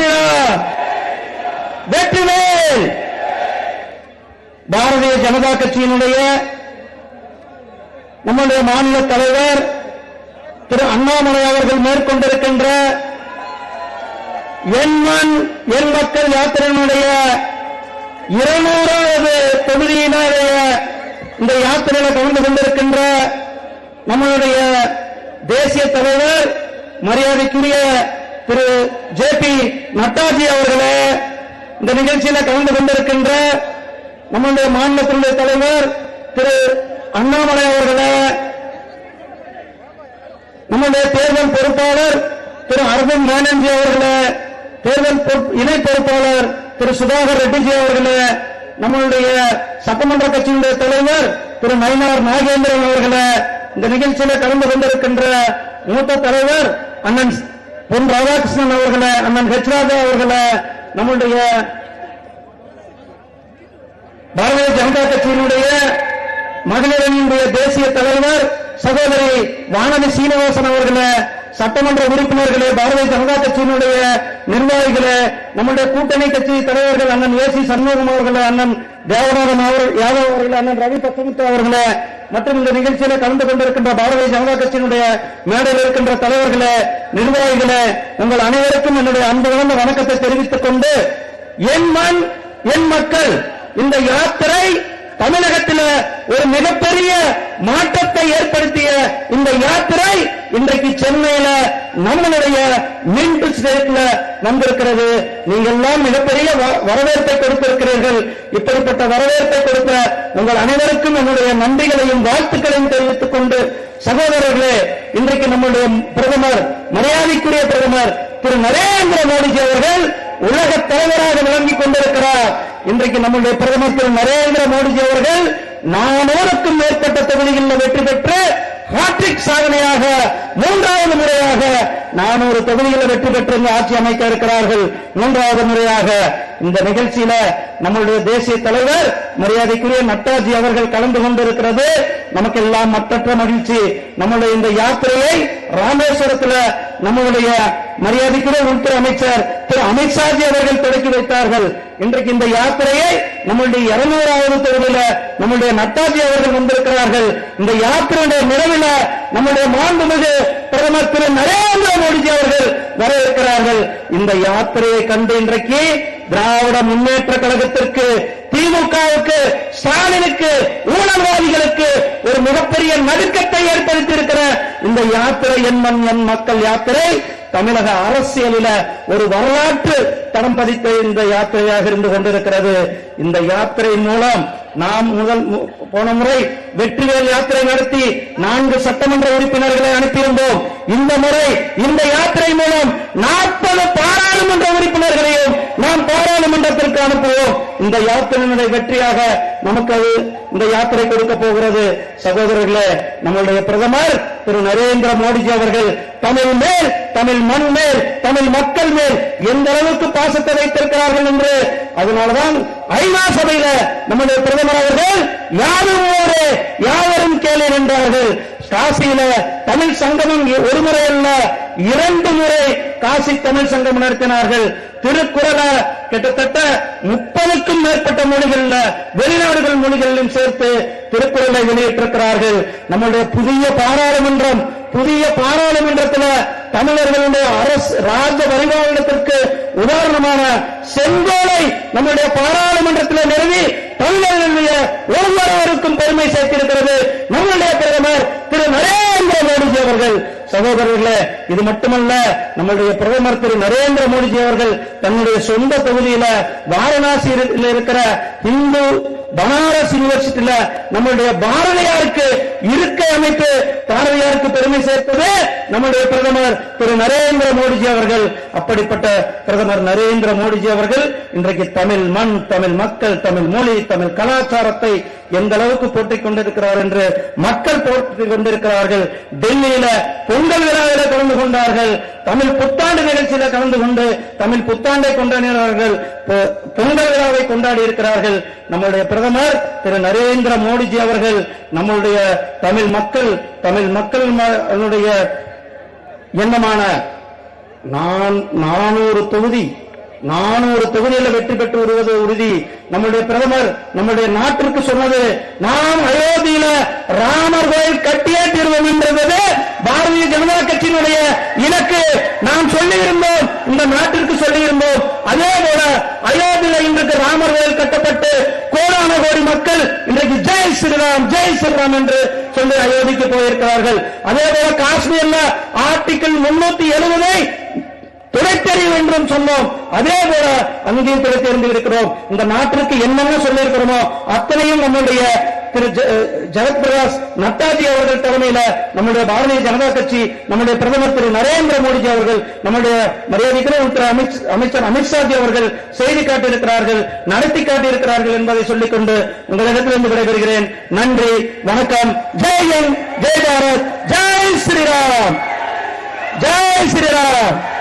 சியா வெற்றிவேல் பாரதிய ஜனதா கட்சியினுடைய நம்முடைய மாநில தலைவர் திரு அண்ணாமலை அவர்கள் மேற்கொண்டிருக்கின்ற என் மண் மக்கள் யாத்திரையினுடைய இருநூறாவது தொகுதியினுடைய இந்த யாத்திரையில கலந்து கொண்டிருக்கின்ற நம்மளுடைய தேசிய தலைவர் மரியாதைக்குரிய திரு ஜே பி நட்டாஜி அவர்களே இந்த நிகழ்ச்சியில கலந்து கொண்டிருக்கின்ற நம்முடைய மாநிலத்தினுடைய தலைவர் திரு அண்ணாமலை அவர்களே நம்முடைய தேர்தல் பொறுப்பாளர் திரு அரவிந்த் மேனன்ஜி அவர்களே தேர்தல் இணை பொறுப்பாளர் திரு சுதாகர் ரெட்டிஜி அவர்களே நம்மளுடைய சட்டமன்ற கட்சியினுடைய தலைவர் திரு நயினார் நாகேந்திரன் அவர்களே இந்த நிகழ்ச்சியில கலந்து கொண்டிருக்கின்ற மூத்த தலைவர் அண்ணன் பொன் ராதாகிருஷ்ணன் அவர்களை அண்ணன் ஹெச் ராஜா நம்முடைய பாரதிய ஜனதா கட்சியினுடைய மகளிரணியினுடைய தேசிய தலைவர் சகோதரி வானதி சீனிவாசன் அவர்களே சட்டமன்ற உறுப்பினர்களே பாரதிய ஜனதா கட்சியினுடைய நிர்வாகிகளே நம்முடைய கூட்டணி கட்சி தலைவர்கள் அண்ணன் ஏ சி சண்முகம் அவர்களே அண்ணன் தேவநாதன் அவர் யாதவ் அவர்கள் அண்ணன் ரவி பத்தமுத்து அவர்களே மற்றும் இந்த நிகழ்ச்சியில கலந்து கொண்டிருக்கின்ற பாரதிய ஜனதா கட்சியினுடைய மேடையில் இருக்கின்ற தலைவர்களே நிர்வாகிகளே உங்கள் அனைவருக்கும் என்னுடைய அன்பு கலந்த வணக்கத்தை தெரிவித்துக் கொண்டு என் மண் என் மக்கள் இந்த யாத்திரை தமிழகத்தில் ஒரு மிகப்பெரிய மாற்றத்தை ஏற்படுத்திய இந்த யாத்திரை இன்றைக்கு சென்னையில நம்மளுடைய மின்ட் ஸ்டேட்ல வந்திருக்கிறது. நீங்கள்லாம் மிகப்பெரிய வ- வரவேற்பை கொடுத்திருக்கிறீர்கள். இப்படிப்பட்ட வரவேற்பை கொடுத்த உங்கள் அனைவருக்கும் என்னுடைய நன்றிகளையும் வாழ்த்துக்களையும் தெரிவித்துக் கொண்டு சகோதரர்களே இன்றைக்கு நம்முடைய பிரதமர் மரியாதைக்குரிய பிரதமர் திரு நரேந்திர மோடிஜி அவர்கள் உலக தலைவராக விளங்கிக் கொண்டிருக்கிறார். இன்றைக்கு நம்முடைய பிரதமர் திரு நரேந்திர மோடிஜி அவர்கள் நானூறுக்கும் மேற்பட்ட தொகுதிகளில் வெற்றி பெற்று ஹாட்ரிக் சாதனையாக மூன்றாவது முறையாக நானூறு தொகுதிகளில் வெற்றி பெற்று ஆட்சி அமைக்க இருக்கிறார்கள். மூன்றாவது முறையாக இந்த நிகழ்ச்சியில நம்முடைய தேசிய தலைவர் மரியாதைக்குரிய நட்டாஜி அவர்கள் கலந்து கொண்டிருக்கிறது. நமக்கெல்லாம் மற்றற்ற மகிழ்ச்சி. நம்முடைய இந்த யாத்திரையை ராமேஸ்வரத்தில் நம்முடைய மரியாதைக்குரிய உள்துறை அமைச்சர் அமித்ஷாஜி அவர்கள் தொடக்கி வைத்தார்கள். இன்றைக்கு இந்த யாத்திரையை நம்முடைய இருநூறாவது தொகுதியில நம்முடைய நட்டாஜி அவர்கள் வந்திருக்கிறார்கள். இந்த யாத்திரையுடைய நிறைவில நம்முடைய மாண்புமிகு பிரதமர் திரு நரேந்திர மோடிஜி அவர்கள் வர இருக்கிறார்கள் இந்த யாத்திரையை கண்டு இன்றைக்கு திராவிட முன்னேற்ற கழகத்திற்கு திமுகவுக்கு ஸ்டாலினுக்கு ஊழல்வாதிகளுக்கு ஒரு மிகப்பெரிய நடுக்கத்தை ஏற்படுத்தி இருக்கிற இந்த யாத்திரை என் மண் என் மக்கள் யாத்திரை தமிழக அரசியலில ஒரு வரலாற்று தடம் பதித்த இந்த யாத்திரையாக இருந்து கொண்டிருக்கிறது. இந்த யாத்திரை மூலம் நாம் முதல் மு- போன முறை வெற்றிவேல் யாத்திரை நடத்தி நான்கு சட்டமன்ற உறுப்பினர்களை அனுப்பியிருந்தோம். இந்த முறை இந்த யாத்திரை மூலம் நாற்பது பாராளுமன்ற உறுப்பினர்களையும் நாம் பாராளுமன்றத்திற்கு அனுப்புவோம். இந்த யாத்திரையினுடைய வெற்றியாக நமக்கு அது இந்த யாத்திரை கொடுக்க போகிறது. சகோதரர்களே நம்மளுடைய பிரதமர் திரு நரேந்திர மோடிஜி அவர்கள் தமிழ் மேல் தமிழ் மண் மேல் தமிழ் மக்கள் மேல் எந்த அளவுக்கு பாசத்தை வைத்திருக்கிறார்கள் என்று அதனாலதான் ஐநா சபையில நம்முடைய பிரதமர் அவர்கள் யாரும் ஒரு யாவரும் கேளீர் என்றார்கள் காசியில தமிழ் சங்கமம் ஒரு முறை அல்ல இரண்டு முறை காசி தமிழ் சங்கம் நடத்தினார்கள். திருக்குறள கிட்டத்தட்ட முப்பதுக்கும் மேற்பட்ட மொழிகள்ல வெளிநாடுகள் மொழிகளிலும் சேர்த்து திருக்குறளை வெளியிட்டிருக்கிறார்கள். நம்முடைய புதிய பாராளுமன்றம் புதிய பாராளுமன்றத்தில் தமிழர்களுடைய அரசு ராஜ பரிபாலனத்திற்கு உதாரணமான செங்கோலை நம்முடைய பாராளுமன்றத்தில் நிறுவி தமிழர்களுடைய ஒவ்வொருவருக்கும் பெருமை சேர்த்திருக்கிறது நம்முடைய பிரதமர் திரு நரேந்திர மோடிஜி அவர்கள். சகோதரர்களே இது மட்டுமல்ல நம்முடைய பிரதமர் திரு நரேந்திர மோடிஜி அவர்கள் தன்னுடைய சொந்த தொகுதியில வாரணாசியில் இருக்கிற இந்து பனாரஸ் யூனிவர்சிட்டியில நம்மளுடைய பாரதியாருக்கு இருக்கை அமைத்து பாரதியாருக்கு பெருமை சேர்த்தது நம்முடைய பிரதமர் திரு நரேந்திர மோடிஜி அவர்கள். அப்படிப்பட்ட பிரதமர் நரேந்திர மோடிஜி அவர்கள் இன்றைக்கு தமிழ் மண் தமிழ் மக்கள் தமிழ் மொழி தமிழ் கலாச்சாரத்தை எந்த அளவுக்கு போட்டிக் கொண்டிருக்கிறார் என்று மக்கள் போட்டிக் கொண்டிருக்கிறார்கள். டெல்லியில பொங்கல் விழாவில் கலந்து கொண்டார்கள் தமிழ் புத்தாண்டு நிகழ்ச்சியில கலந்து கொண்டு தமிழ் புத்தாண்டை கொண்டாடினார்கள் பொங்கல் விழாவை கொண்டாடி இருக்கிறார்கள். நம்முடைய பிரதமர் திரு நரேந்திர மோடிஜி அவர்கள் நம்முடைய தமிழ் மக்கள் தமிழ் மக்களுடைய எண்ணமான நான் நானூறு தொகுதி நானூறு தொகுதியில வெற்றி பெற்று வருவது உறுதி. நம்முடைய பிரதமர் நம்முடைய நாட்டிற்கு சொன்னது நாம் அயோத்தியில ராமர் கோயில் கட்டியே தீர்வோம் என்றது பாரதிய ஜனதா கட்சியினுடைய இலக்கு நாம் சொல்லியிருந்தோம் இந்த நாட்டிற்கு சொல்லியிருந்தோம். அதே போல அயோத்தியில் இன்றைக்கு ராமர் கோயில் கட்டப்பட்டு கோடான கோடி மக்கள் இன்றைக்கு ஜெய் ஸ்ரீராம் ஜெய் ஸ்ரீராம் என்று சொல்லி அயோத்திக்கு போயிருக்கிறார்கள். அதே போல காஷ்மீர்ல ஆர்டிகிள் முன்னூத்தி எழுபதை துடைத்தறிவு என்றும் சொன்னோம். அதே போல அங்கேயும் துடைத்தறிந்து இருக்கிறோம். இந்த நாட்டிற்கு என்னென்ன சொல்லியிருக்கிறோமோ அத்தனையும் நம்முடைய திரு ஜ- ஜெகத் பிரகாஷ் நட்டாஜி அவர்கள் தலைமையில நம்முடைய பாரதிய ஜனதா கட்சி நம்முடைய பிரதமர் திரு நரேந்திர மோடிஜி அவர்கள் நம்முடைய மரியாதைக்குரிய உள்துறை அமைச்ச- அமைச்சர் அமித்ஷாஜி அவர்கள் செய்தி காட்டியிருக்கிறார்கள் நடத்தி காட்டியிருக்கிறார்கள் என்பதை சொல்லிக்கொண்டு உங்களிடத்திலிருந்து விடைபெறுகிறேன். நன்றி வணக்கம். ஜெய் ஹிந்த் ஜெய் பாரத். ஜெய் ஸ்ரீராம். ஜெய் ஸ்ரீராம்.